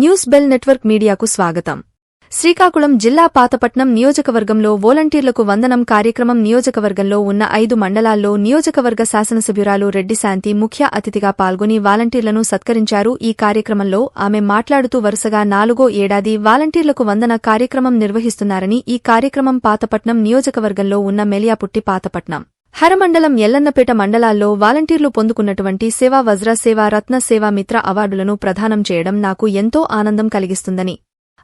News bell network మీడియాకు స్వాగతం. శ్రీకాకుళం జిల్లా పాతపట్నం నియోజకవర్గంలో వోలంటీర్లకు వందనం కార్యక్రమం నియోజకవర్గంలో ఉన్న ఐదు మండలాల్లో నియోజకవర్గ శాసనసభ్యురాలు రెడ్డి శాంతి ముఖ్య అతిథిగా పాల్గొని వాలంటీర్లను సత్కరించారు. ఈ కార్యక్రమంలో ఆమె మాట్లాడుతూ వరుసగా నాలుగో ఏడాది వాలంటీర్లకు వందన కార్యక్రమం నిర్వహిస్తున్నారని ఈ కార్యక్రమం పాతపట్నం నియోజకవర్గంలో ఉన్న మెలియాపుట్టి పాతపట్నం. హరమండలం ఎల్లన్నపేట మండలాల్లో వాలంటీర్లు పొందుకున్నటువంటి సేవా వజ్ర సేవా రత్న సేవా మిత్ర అవార్డులను ప్రదానం చేయడం నాకు ఎంతో ఆనందం కలిగిస్తుందని.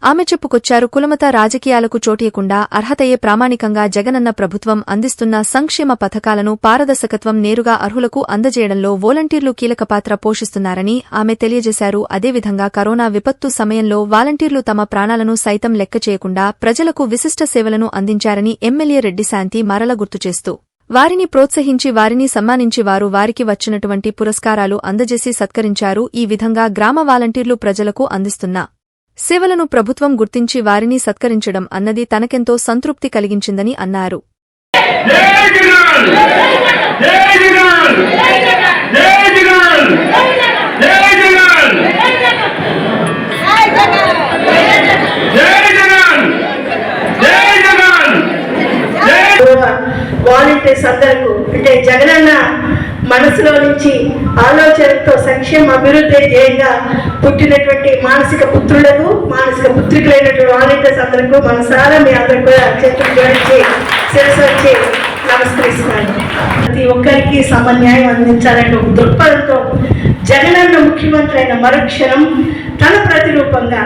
ఆమె చెప్పుకొచ్చారు కులమత రాజకీయాలకు చోటియకుండా అర్హతయే ప్రామాణికంగా జగనన్న ప్రభుత్వం అందిస్తున్న సంక్షేమ పథకాలను పారదర్శకత్వం నేరుగా అర్హులకు అందజేయడంలో వాలంటీర్లు కీలక పాత్ర పోషిస్తున్నారని ఆమె తెలియజేశారు. అదేవిధంగా కరోనా విపత్తు సమయంలో వాలంటీర్లు తమ ప్రాణాలను సైతం లెక్క చేయకుండా ప్రజలకు విశిష్ట సేవలను అందించారని ఎమ్మెల్యే రెడ్డి శాంతి మరల గుర్తు చేస్తూ వారిని ప్రోత్సహించి వారిని సమ్మానించి వారు వారికి వచ్చినటువంటి పురస్కారాలు అందజేసి సత్కరించారు. ఈ విధంగా గ్రామ వాలంటీర్లు ప్రజలకు అందిస్తున్న సేవలను ప్రభుత్వం గుర్తించి వారిని సత్కరించడం అన్నది తనకెంతో సంతృప్తి కలిగించిందని అన్నారు. వాలంటీర్స్ అందరకు అంటే జగనన్న మనసులో నుంచి ఆలోచనతో సంక్షేమ అభివృద్ధి ధ్యేయంగా పుట్టినటువంటి మానసిక పుత్రులకు మానసిక పుత్రికులైనటువంటి వాలంటీర్స్ అందరికీ మనసారా మీ అందరికి కూడా చేతులు జోడించి శిరస్సు వచ్చి నమస్కరిస్తున్నాను. ప్రతి ఒక్కరికి సమన్యాయం అందించాలంటే ఒక దృక్పథంతో జగనన్న ముఖ్యమంత్రి అయిన మరుక్షణం తన ప్రతిరూపంగా.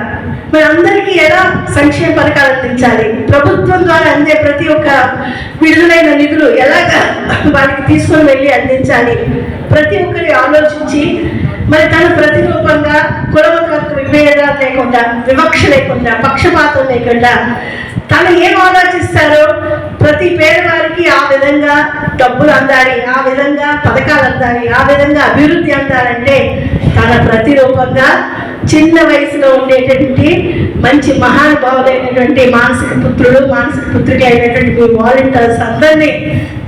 మరి అందరికీ ఎలా సంక్షేమ పథకాలు అందించాలి? ప్రభుత్వం ద్వారా అందే ప్రతి ఒక్క విడుదలైన నిధులు ఎలాగ వారికి తీసుకొని వెళ్ళి అందించాలి? ప్రతి ఒక్కరి ఆలోచించి మరి తన ప్రతిరూపంగా కులమత విభేదాలు లేకుండా వివక్ష లేకుండా పక్షపాతం లేకుండా తను ఏం ఆలోచిస్తారో ప్రతి పేదవారికి ఆ విధంగా డబ్బులు అందాలి ఆ విధంగా పథకాలు అందాలి ఆ విధంగా అభివృద్ధి అందాలంటే తన ప్రతిరూపంగా చిన్న వయసులో ఉండేటువంటి మంచి మహానుభావులైనటువంటి మానసిక పుత్రుడు మానసిక పుత్రిక అయినటువంటి మీ వాలంటీర్స్ అందరినీ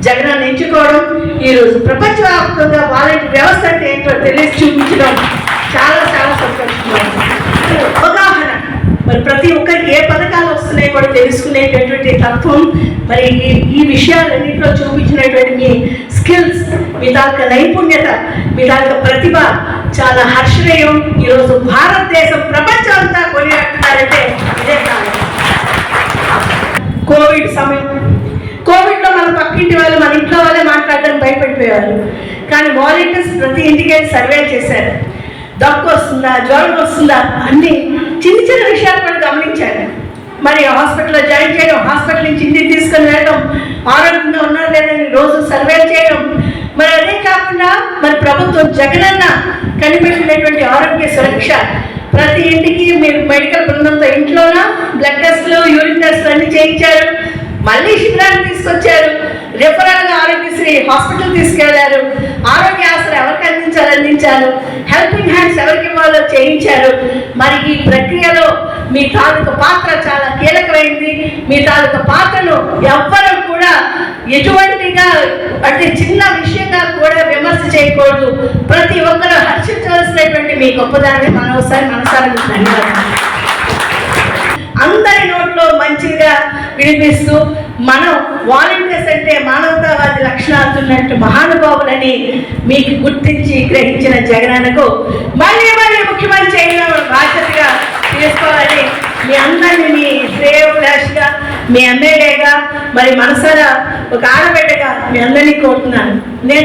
జగనాన్ని ఎంచుకోవడం ఈరోజు ప్రపంచవ్యాప్తంగా వాలంటీర్ వ్యవస్థ అంటే ఏంటో తెలిసి చూపించడం చాలా చాలా సంతోషంగా ఉంది. అవగాహన మరి ప్రతి ఒక్కరికి ఏ పథకాలు వస్తున్నాయి కూడా తెలుసుకునేటటువంటి తత్వం మరి ఈ- విషయాలన్నింటిలో చూపించినటువంటి మీ స్కిల్స్ మీ తాలూకా నైపుణ్యత మీ తాలూకా ప్రతిభ చాలా హర్షణీయం. ఈరోజు భారతదేశం ప్రపంచం అంతా కొనియాడుతున్నారంటే ఇదే కారణం. కోవిడ్ సమయం. కోవిడ్లో మన పక్కింటి వాళ్ళు మన ఇంట్లో వాళ్ళే మాట్లాడడానికి భయపడిపోయేవారు కానీ వాలంటీర్స్ ప్రతి ఇంటికి సర్వే చేశారు. దగ్గు వస్తుందా జ్వరం వస్తుందా? అన్ని చిన్న చిన్న విషయాలు కూడా గమనించారు మరి హాస్పిటల్లో జాయిన్ చేయడం హాస్పిటల్ నుంచి ఇంటికి తీసుకొని వెళ్ళడం ఆరోగ్యంగా ఉన్నారు లేదని రోజు సర్వే చేయడం. మరి అదే కాకుండా మరి ప్రభుత్వం జగనన్న కనిపెట్టినటువంటి ఆరోగ్య సురక్ష. ప్రతి ఇంటికి మీరు మెడికల్ బృందంతో ఇంట్లోన? బ్లడ్ టెస్ట్లు యూరిన్ టెస్ట్లు అన్ని చేయించారు. మళ్ళీ శిబిరాన్ని తీసుకొచ్చారు. రెఫరల్ ఆరోగ్యశ్రీ హాస్పిటల్ తీసుకెళ్ళారు. ఆరోగ్య ఆసరా ఎవరికి అందించాలి అందించారు హెల్పింగ్ హ్యాండ్స్ ఎవరికి ఇవ్వాలో చేయించారు. మరి ఈ మీ తాలూకు పాత్ర చాలా కీలకమైంది. మీ తాలూకు పాత్రను ఎవ్వరూ కూడా ఎటువంటిగా అంటే చిన్న విషయంగా కూడా విమర్శ చేయకూడదు. ప్రతి ఒక్కరూ హర్షించవలసినటువంటి మీ గొప్పదాన్ని మనోసారి మనసారి ధన్యవాదాలు. అందరి నోట్లో మంచిగా వినిపిస్తూ మనం వాలంటీర్స్ అంటే మానవతావాది లక్షణాలు ఉన్నట్టు మహానుభావులని మీకు గుర్తించి గ్రహించిన జగనన్నకు మళ్ళీ మళ్ళీ ముఖ్యమంత్రి చేయడం బాధ్యతగా తీసుకోవాలని మీ అందరిని మీ శ్రేయోభిలాషిగా మీ ఎమ్మెల్యేగా మరి మనసారా ఒక ఆడబిడ్డగా మీ అందరినీ కోరుతున్నాను. నేను